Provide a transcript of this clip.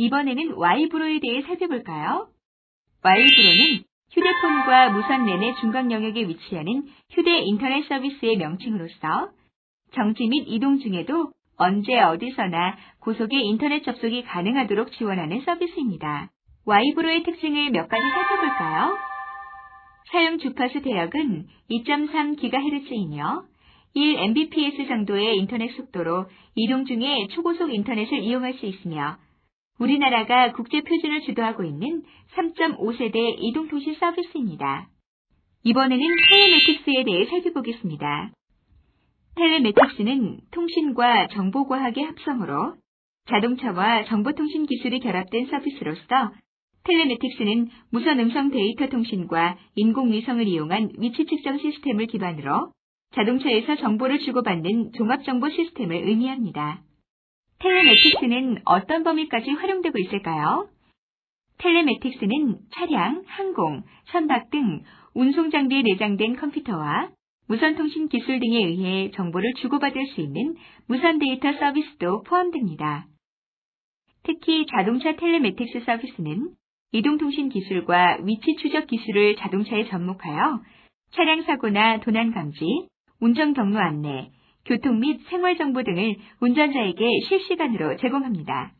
이번에는 Y브로에 대해 살펴볼까요? Y브로는 휴대폰과 무선 랜의 중간 영역에 위치하는 휴대 인터넷 서비스의 명칭으로서 정지 및 이동 중에도 언제 어디서나 고속의 인터넷 접속이 가능하도록 지원하는 서비스입니다. Y브로의 특징을 몇 가지 살펴볼까요? 사용 주파수 대역은 2.3GHz이며 1 Mbps 정도의 인터넷 속도로 이동 중에 초고속 인터넷을 이용할 수 있으며 우리나라가 국제 표준을 주도하고 있는 3.5세대 이동통신 서비스입니다. 이번에는 텔레매틱스에 대해 살펴보겠습니다. 텔레매틱스는 통신과 정보과학의 합성으로 자동차와 정보통신 기술이 결합된 서비스로서 텔레매틱스는 무선 음성 데이터 통신과 인공위성을 이용한 위치 측정 시스템을 기반으로 자동차에서 정보를 주고받는 종합정보 시스템을 의미합니다. 텔레매틱스는 어떤 범위까지 활용되고 있을까요? 텔레매틱스는 차량, 항공, 선박 등 운송 장비에 내장된 컴퓨터와 무선 통신 기술 등에 의해 정보를 주고받을 수 있는 무선 데이터 서비스도 포함됩니다. 특히 자동차 텔레매틱스 서비스는 이동통신 기술과 위치 추적 기술을 자동차에 접목하여 차량 사고나 도난 감지, 운전 경로 안내, 교통 및 생활 정보 등을 운전자에게 실시간으로 제공합니다.